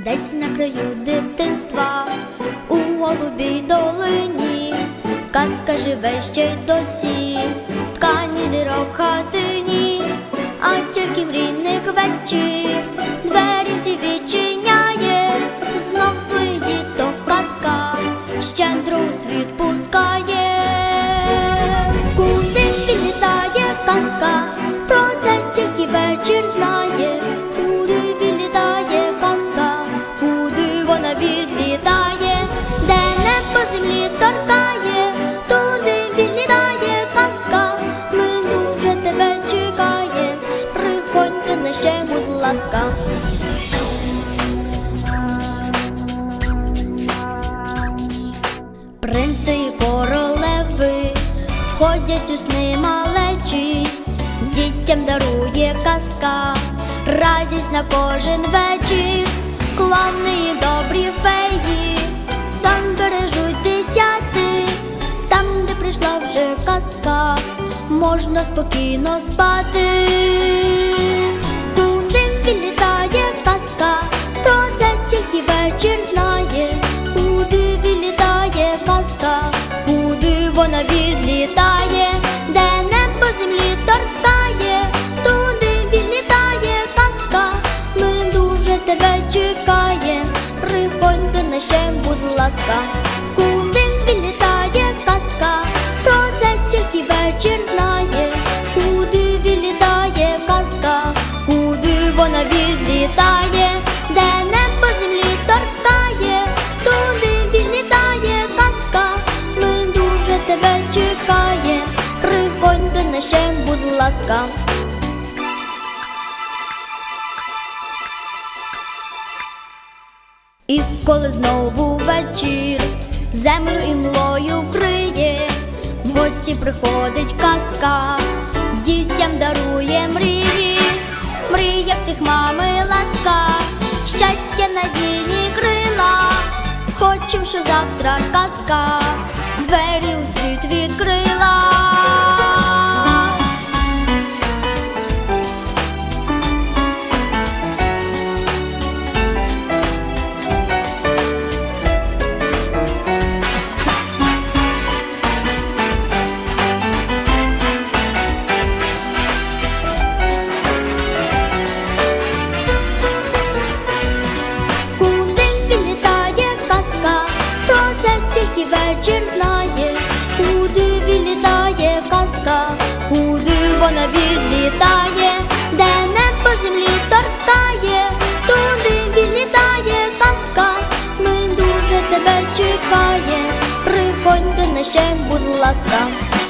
десь на краю дитинства, у голубій долині, казка живе ще й досі, ткані зірок хатині, а тільки мрійник вечір, двері всі входять у сни малечі, дітям дарує казка, радість на кожен вечір, клавни і добрі феї, сам бережуть дитяти, там, де прийшла вже казка, можна спокійно спати. Туди відлітає казка, про це тільки вечір знає, куди відлітає казка, куди вона відлітає, тебе чекає, приходьте на ще, будь ласка, куди відлітає казка, про це тільки вечір знає, куди відлітає казка, куди вона відлітає, де небо землі торкає, туди відлітає казка, ми дуже тебе чекає, приходьте на ще, будь ласка. І коли знову вечір землю і млою вкриє, в гості приходить казка, дітям дарує мрії, мріях тих мами ласка, щастя, надійні крила, хочем, що завтра мене ще, будь ласка.